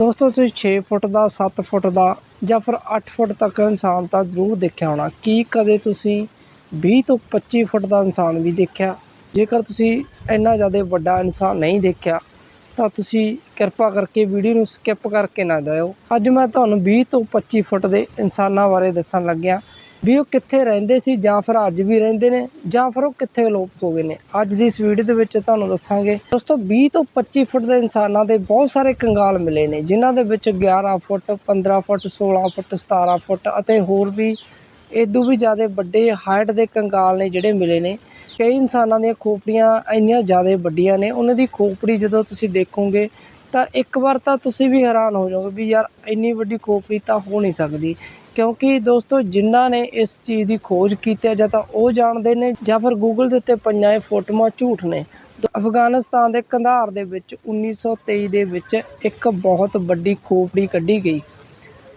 ਦੋਸਤੋ, ਤੁਸੀਂ 6 ਫੁੱਟ ਦਾ 7 ਫੁੱਟ ਦਾ ਜਾਂ ਫਿਰ 8 ਫੁੱਟ ਤੱਕ ਇਨਸਾਨ ਤਾਂ ਜ਼ਰੂਰ ਦੇਖਿਆ ਹੋਣਾ। ਕੀ ਕਦੇ ਤੁਸੀਂ 20 ਤੋਂ 25 ਫੁੱਟ ਦਾ ਇਨਸਾਨ ਵੀ ਦੇਖਿਆ? ਜੇਕਰ ਤੁਸੀਂ ਇੰਨਾ ਜ਼ਿਆਦਾ ਵੱਡਾ ਇਨਸਾਨ ਨਹੀਂ ਦੇਖਿਆ, ਤਾਂ ਤੁਸੀਂ ਕਿਰਪਾ ਕਰਕੇ ਵੀਡੀਓ ਨੂੰ ਸਕਿਪ ਕਰਕੇ ਨਾ ਜਾਇਓ। ਅੱਜ ਮੈਂ ਤੁਹਾਨੂੰ 20 ਤੋਂ 25 ਫੁੱਟ ਦੇ ਇਨਸਾਨਾਂ ਬਾਰੇ ਦੱਸਣ ਲੱਗਿਆ। ਵੀ ਉਹ ਕਿੱਥੇ ਰਹਿੰਦੇ ਸੀ ਜਾਂ ਫਿਰ ਅੱਜ ਵੀ ਰਹਿੰਦੇ ਨੇ ਜਾਂ ਫਿਰ ਉਹ ਕਿੱਥੇ ਅਲੋਪ ਹੋ ਗਏ ਨੇ। ਅੱਜ ਦੀ ਇਸ ਵੀਡੀਓ ਦੇ ਵਿੱਚ ਤੁਹਾਨੂੰ ਦੱਸਾਂਗੇ। ਦੋਸਤੋ 20 ਤੋਂ 25 ਫੁੱਟ ਦੇ ਇਨਸਾਨਾਂ ਦੇ ਬਹੁਤ ਸਾਰੇ ਕੰਗਾਲ ਮਿਲੇ ਨੇ, ਜਿਨ੍ਹਾਂ ਦੇ ਵਿੱਚ 11 ਫੁੱਟ 15 ਫੁੱਟ 16 ਫੁੱਟ 17 ਫੁੱਟ ਅਤੇ ਹੋਰ ਵੀ ਇਦੋਂ ਵੀ ਜ਼ਿਆਦਾ ਵੱਡੇ ਹਾਈਟ ਦੇ ਕੰਗਾਲ ਨੇ ਜਿਹੜੇ ਮਿਲੇ ਨੇ। ਕਈ ਇਨਸਾਨਾਂ ਦੀਆਂ ਖੋਪੜੀਆਂ ਇੰਨੀਆਂ ਜ਼ਿਆਦਾ ਵੱਡੀਆਂ ਨੇ। ਉਹਨਾਂ ਦੀ ਖੋਪੜੀ ਜਦੋਂ ਤੁਸੀਂ ਦੇਖੋਗੇ ਤਾਂ ਇੱਕ ਵਾਰ ਤਾਂ ਤੁਸੀਂ ਵੀ ਹੈਰਾਨ ਹੋ ਜਾਓਗੇ ਵੀ ਯਾਰ ਇੰਨੀ ਵੱਡੀ ਖੋਪੜੀ ਤਾਂ ਹੋ ਨਹੀਂ ਸਕਦੀ। ਕਿਉਂਕਿ ਦੋਸਤੋ, ਜਿਨ੍ਹਾਂ ਨੇ ਇਸ ਚੀਜ਼ ਦੀ ਖੋਜ ਕੀਤੀ ਹੈ ਜਾਂ ਤਾਂ ਉਹ ਜਾਣਦੇ ਨੇ ਜਾਂ ਫਿਰ ਗੂਗਲ ਦੇ ਉੱਤੇ ਪੰਜਾਂ ਇਹ ਫੋਟੋਆਂ ਝੂਠ ਨੇ। ਅਫਗਾਨਿਸਤਾਨ ਦੇ ਕੰਧਾਰ ਦੇ ਵਿੱਚ 1923 ਦੇ ਵਿੱਚ ਇੱਕ ਬਹੁਤ ਵੱਡੀ ਖੋਪੜੀ ਕੱਢੀ ਗਈ।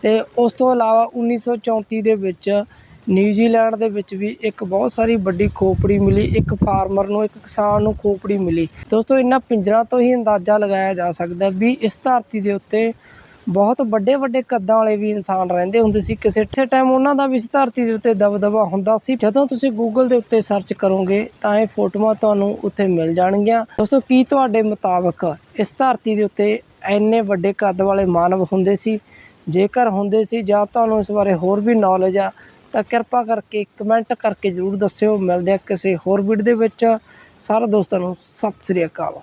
ਤੇ ਉਸ ਤੋਂ ਇਲਾਵਾ 1934 ਦੇ ਵਿੱਚ ਨਿਊਜ਼ੀਲੈਂਡ ਦੇ ਵਿੱਚ ਵੀ ਇੱਕ ਬਹੁਤ ਸਾਰੀ ਵੱਡੀ ਖੋਪੜੀ ਮਿਲੀ, ਇੱਕ ਫਾਰਮਰ ਨੂੰ, ਇੱਕ ਕਿਸਾਨ ਨੂੰ ਖੋਪੜੀ ਮਿਲੀ। ਦੋਸਤੋ, ਇਹਨਾਂ ਪਿੰਜਰਾਂ ਤੋਂ ਹੀ ਅੰਦਾਜ਼ਾ ਲਗਾਇਆ ਜਾ ਸਕਦਾ ਵੀ ਇਸ ਧਰਤੀ ਦੇ ਉੱਤੇ ਬਹੁਤ ਵੱਡੇ ਵੱਡੇ ਕੱਦਾਂ ਵਾਲੇ ਵੀ ਇਨਸਾਨ ਰਹਿੰਦੇ ਹੁੰਦੇ ਸੀ। ਕਿਸੇ ਕਿਸੇ ਟਾਈਮ ਉਹਨਾਂ ਦਾ ਵੀ ਇਸ ਧਰਤੀ ਦੇ ਉੱਤੇ ਦਬਦਬਾ ਹੁੰਦਾ ਸੀ। ਜਦੋਂ ਤੁਸੀਂ ਗੂਗਲ ਦੇ ਉੱਤੇ ਸਰਚ ਕਰੋਗੇ, ਤਾਂ ਇਹ ਫੋਟੋਆਂ ਤੁਹਾਨੂੰ ਉੱਥੇ ਮਿਲ ਜਾਣਗੀਆਂ। ਦੋਸਤੋ, ਕੀ ਤੁਹਾਡੇ ਮੁਤਾਬਕ ਇਸ ਧਰਤੀ ਦੇ ਉੱਤੇ ਇੰਨੇ ਵੱਡੇ ਕੱਦ ਵਾਲੇ ਮਾਨਵ ਹੁੰਦੇ ਸੀ, ਜੇਕਰ ਹੁੰਦੇ ਸੀ, ਜਾਂ ਤੁਹਾਨੂੰ ਇਸ ਬਾਰੇ ਹੋਰ ਵੀ ਨੌਲੇਜ ਆ ਤਾਂ ਕਿਰਪਾ ਕਰਕੇ ਕਮੈਂਟ ਕਰਕੇ ਜ਼ਰੂਰ ਦੱਸਿਓ। ਮਿਲਦੇ ਆ ਕਿਸੇ ਹੋਰ ਵੀਡੀਓ ਦੇ ਵਿੱਚ। ਸਾਰੇ ਦੋਸਤਾਂ ਨੂੰ ਸਤਿ ਸ੍ਰੀ ਅਕਾਲ।